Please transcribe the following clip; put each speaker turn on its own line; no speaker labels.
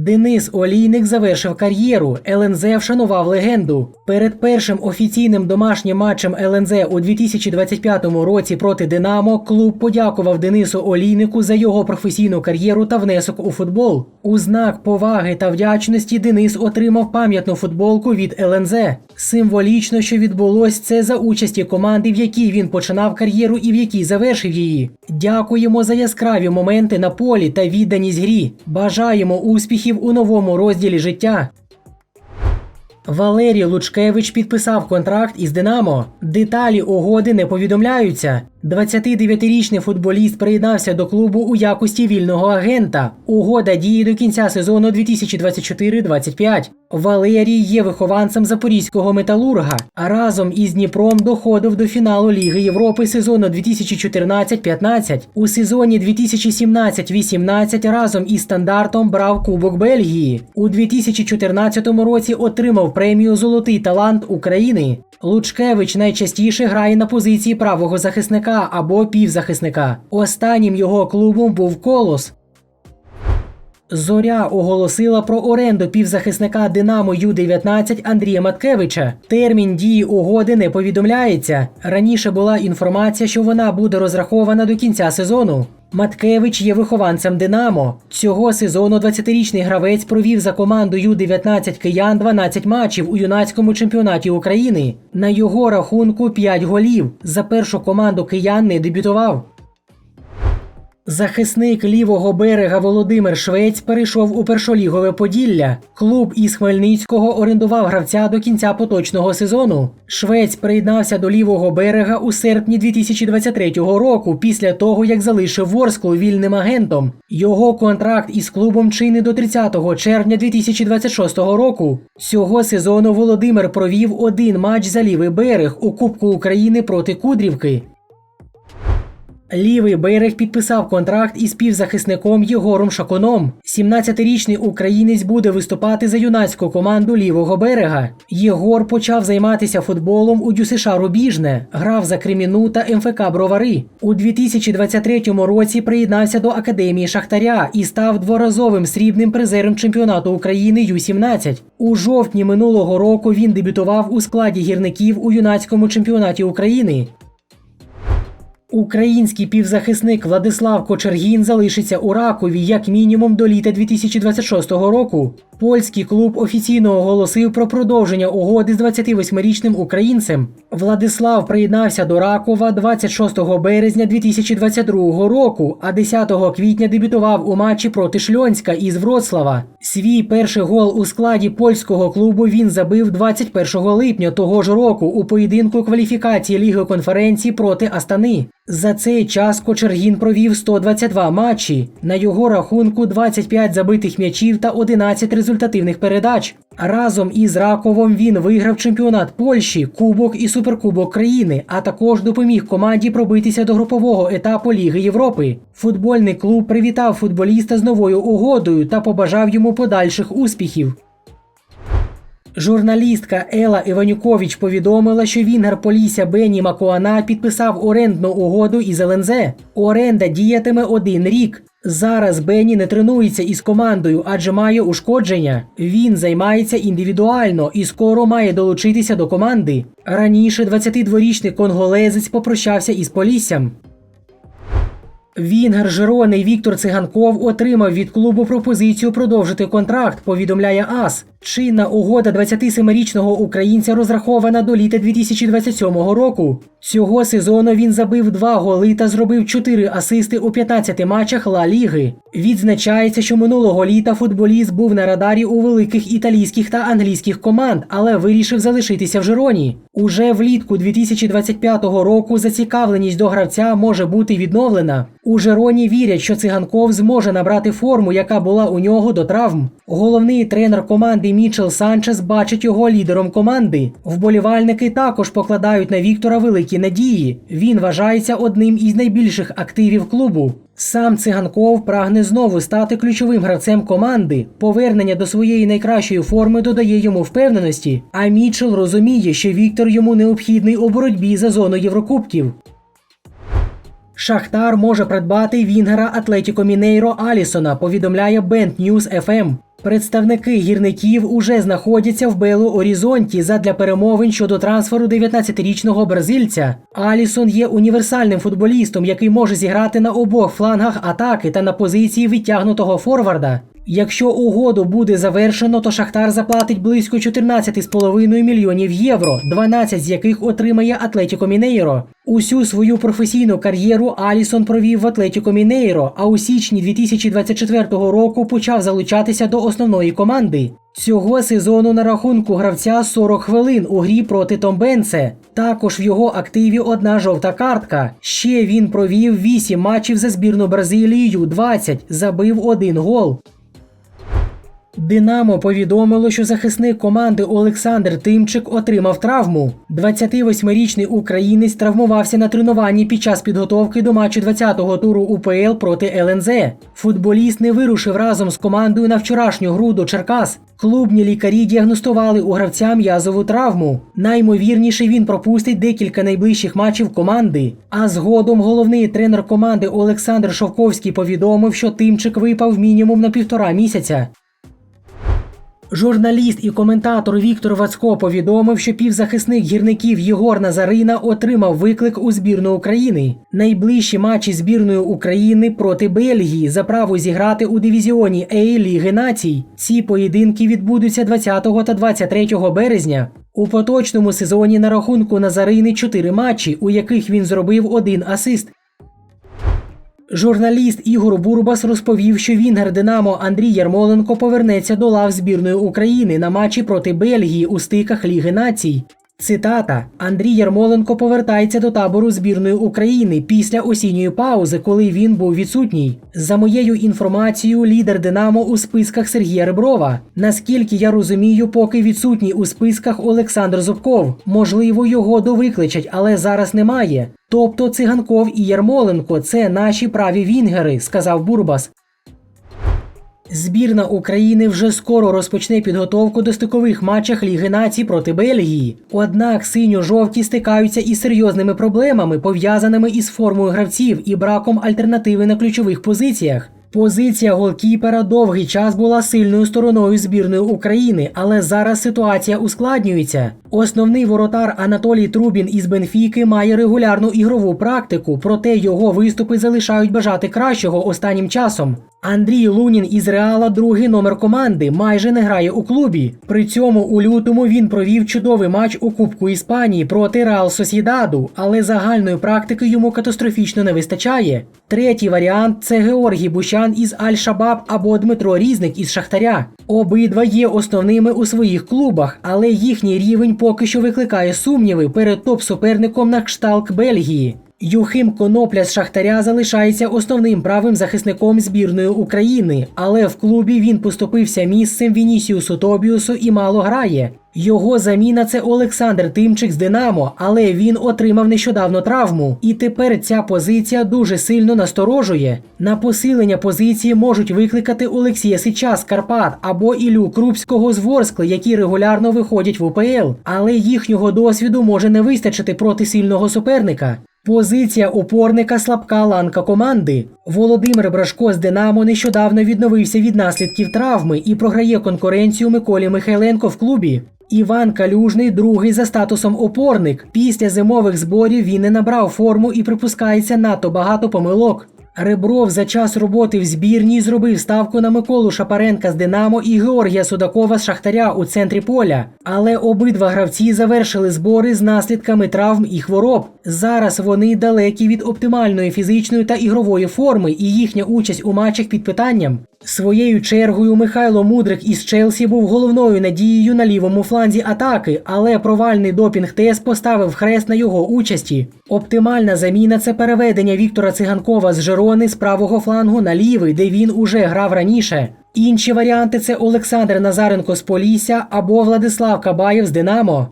Денис Олійник завершив кар'єру. ЛНЗ вшанував легенду. Перед першим офіційним домашнім матчем ЛНЗ у 2025 році проти Динамо клуб подякував Денису Олійнику за його професійну кар'єру та внесок у футбол. У знак поваги та вдячності Денис отримав пам'ятну футболку від ЛНЗ. Символічно, що відбулось це за участі команди, в якій він починав кар'єру і в якій завершив її. Дякуємо за яскраві моменти на полі та відданість грі. Бажаємо успіхів у новому розділі життя. Валерій Лучкевич підписав контракт із Динамо. Деталі угоди не повідомляються. 29-річний футболіст приєднався до клубу у якості вільного агента. Угода діє до кінця сезону 2024-25. Валерій є вихованцем запорізького металурга, а разом із Дніпром доходив до фіналу Ліги Європи сезону 2014-15. У сезоні 2017-18 разом із стандартом брав Кубок Бельгії. У 2014 році отримав премію Золотий талант України. Лучкевич найчастіше грає на позиції правого захисника або півзахисника. Останнім його клубом був Колос. Зоря оголосила про оренду півзахисника Динамо Ю-19 Андрія Маткевича. Термін дії угоди не повідомляється. Раніше була інформація, що вона буде розрахована до кінця сезону. Маткевич є вихованцем Динамо. Цього сезону 20-річний гравець провів за команду Ю-19 киян 12 матчів у юнацькому чемпіонаті України. На його рахунку 5 голів. За першу команду киян не дебютував. Захисник лівого берега Володимир Швець перейшов у першолігове Поділля. Клуб із Хмельницького орендував гравця до кінця поточного сезону. Швець приєднався до лівого берега у серпні 2023 року, після того як залишив Ворсклу вільним агентом. Його контракт із клубом чинний до 30 червня 2026 року. Цього сезону Володимир провів один матч за лівий берег у Кубку України проти Кудрівки. Лівий берег підписав контракт із півзахисником Єгором Шакуном. 17-річний українець буде виступати за юнацьку команду лівого берега. Єгор почав займатися футболом у ДЮСШ Рубіжне, грав за Креміну та МФК Бровари. У 2023 році приєднався до академії Шахтаря і став дворазовим срібним призером чемпіонату України Ю-17. У жовтні минулого року він дебютував у складі гірників у юнацькому чемпіонаті України. Український півзахисник Владислав Кочергін залишиться у Ракові як мінімум до літа 2026 року. Польський клуб офіційно оголосив про продовження угоди з 28-річним українцем. Владислав приєднався до Ракова 26 березня 2022 року, а 10 квітня дебютував у матчі проти Шльонська із Вроцлава. Свій перший гол у складі польського клубу він забив 21 липня того ж року у поєдинку кваліфікації Ліги конференції проти Астани. За цей час Кочергін провів 122 матчі. На його рахунку 25 забитих м'ячів та 11 результативних передач. Разом із Раковом він виграв чемпіонат Польщі, Кубок і Суперкубок країни, а також допоміг команді пробитися до групового етапу Ліги Європи. Футбольний клуб привітав футболіста з новою угодою та побажав йому подальших успіхів. Журналістка Ела Іванюкович повідомила, що Вінгер Полісся Бені Макуана підписав орендну угоду із ЛНЗ. Оренда діятиме один рік. Зараз Бені не тренується із командою, адже має ушкодження. Він займається індивідуально і скоро має долучитися до команди. Раніше 22-річний конголезець попрощався із Поліссям. Вінгер Жирони Віктор Циганков отримав від клубу пропозицію продовжити контракт, повідомляє АС. Чинна угода 27-річного українця розрахована до літа 2027 року. Цього сезону він забив два голи та зробив 4 асисти у 15 матчах Ла Ліги. Відзначається, що минулого літа футболіст був на радарі у великих італійських та англійських команд, але вирішив залишитися в Жироні. Уже влітку 2025 року зацікавленість до гравця може бути відновлена. У Жероні вірять, що циганков зможе набрати форму, яка була у нього до травм. Головний тренер команди Мічел Санчес бачить його лідером команди. Вболівальники також покладають на Віктора великі надії. Він вважається одним із найбільших активів клубу. Сам циганков прагне знову стати ключовим гравцем команди. Повернення до своєї найкращої форми додає йому впевненості. А Мічел розуміє, що Віктор йому необхідний у боротьбі за зону Єврокубків. Шахтар може придбати Вінгера Атлетіко Мінейро Алісона, повідомляє Band News FM. Представники гірників уже знаходяться в Белу Орізонті задля перемовин щодо трансферу 19-річного бразильця. Алісон є універсальним футболістом, який може зіграти на обох флангах атаки та на позиції відтягнутого форварда. Якщо угоду буде завершено, то Шахтар заплатить близько 14,5 мільйонів євро, 12 з яких отримає Атлетіко Мінейро. Усю свою професійну кар'єру Алісон провів в Атлетіко Мінейро, а у січні 2024 року почав залучатися до основної команди. Цього сезону на рахунку гравця 40 хвилин у грі проти Томбенце. Також в його активі одна жовта картка. Ще він провів 8 матчів за збірну Бразилії Ю-20, забив один гол. Динамо повідомило, що захисник команди Олександр Тимчик отримав травму. 28-річний українець травмувався на тренуванні під час підготовки до матчу 20-го туру УПЛ проти ЛНЗ. Футболіст не вирушив разом з командою на вчорашню гру до Черкас. Клубні лікарі діагностували у гравця м'язову травму. Наймовірніше він пропустить декілька найближчих матчів команди. А згодом головний тренер команди Олександр Шовковський повідомив, що Тимчик випав мінімум на півтора місяця. Журналіст і коментатор Віктор Вацько повідомив, що півзахисник гірників Єгор Назарина отримав виклик у збірну України. Найближчі матчі збірної України проти Бельгії за право зіграти у дивізіоні А Ліги Націй. Ці поєдинки відбудуться 20 та 23 березня. У поточному сезоні на рахунку Назарини 4 матчі, у яких він зробив один асист. Журналіст Ігор Бурбас розповів, що вінгер Динамо Андрій Ярмоленко повернеться до лав збірної України на матчі проти Бельгії у стиках Ліги Націй. Цитата: Андрій Ярмоленко повертається до табору збірної України після осінньої паузи, коли він був відсутній. За моєю інформацією, лідер Динамо у списках Сергія Реброва. Наскільки я розумію, поки відсутній у списках Олександр Зубков. Можливо, його довикличать, але зараз немає. Тобто Циганков і Ярмоленко це наші праві вінгери, сказав Бурбас. Збірна України вже скоро розпочне підготовку до стикових матчах Ліги націй проти Бельгії. Однак синьо-жовті стикаються із серйозними проблемами, пов'язаними із формою гравців і браком альтернативи на ключових позиціях. Позиція голкіпера довгий час була сильною стороною збірної України, але зараз ситуація ускладнюється. Основний воротар Анатолій Трубін із Бенфіки має регулярну ігрову практику, проте його виступи залишають бажати кращого останнім часом. Андрій Лунін із Реала, другий номер команди, майже не грає у клубі. При цьому у лютому він провів чудовий матч у Кубку Іспанії проти Реал Сосідаду, але загальної практики йому катастрофічно не вистачає. Третій варіант це Георгій Бущан із Аль-Шабаб або Дмитро Різник із Шахтаря. Обидва є основними у своїх клубах, але їхній рівень поки що викликає сумніви перед топ-суперником на кшталт Бельгії. Юхим Конопля з Шахтаря залишається основним правим захисником збірної України, але в клубі він поступився місцем Вінісіусу Тобіусу і мало грає. Його заміна це Олександр Тимчик з Динамо, але він отримав нещодавно травму, і тепер ця позиція дуже сильно насторожує. На посилення позиції можуть викликати Олексія Сича з Карпат або Ілю Крупського з Ворскли, які регулярно виходять в УПЛ, але їхнього досвіду може не вистачити проти сильного суперника. Позиція опорника слабка ланка команди. Володимир Брашко з Динамо нещодавно відновився від наслідків травми і програє конкуренцію Миколі Михайленко в клубі. Іван Калюжний другий за статусом опорник. Після зимових зборів він не набрав форму і припускається надто багато помилок. Ребров за час роботи в збірній зробив ставку на Миколу Шапаренка з Динамо і Георгія Судакова з Шахтаря у центрі поля. Але обидва гравці завершили збори з наслідками травм і хвороб. Зараз вони далекі від оптимальної фізичної та ігрової форми, і їхня участь у матчах під питанням. Своєю чергою Михайло Мудрик із Челсі був головною надією на лівому фланзі атаки, але провальний допінг-тест поставив хрест на його участі. Оптимальна заміна це переведення Віктора Циганкова з Жерони з правого флангу на лівий, де він уже грав раніше. Інші варіанти це Олександр Назаренко з Полісся або Владислав Кабаєв з Динамо.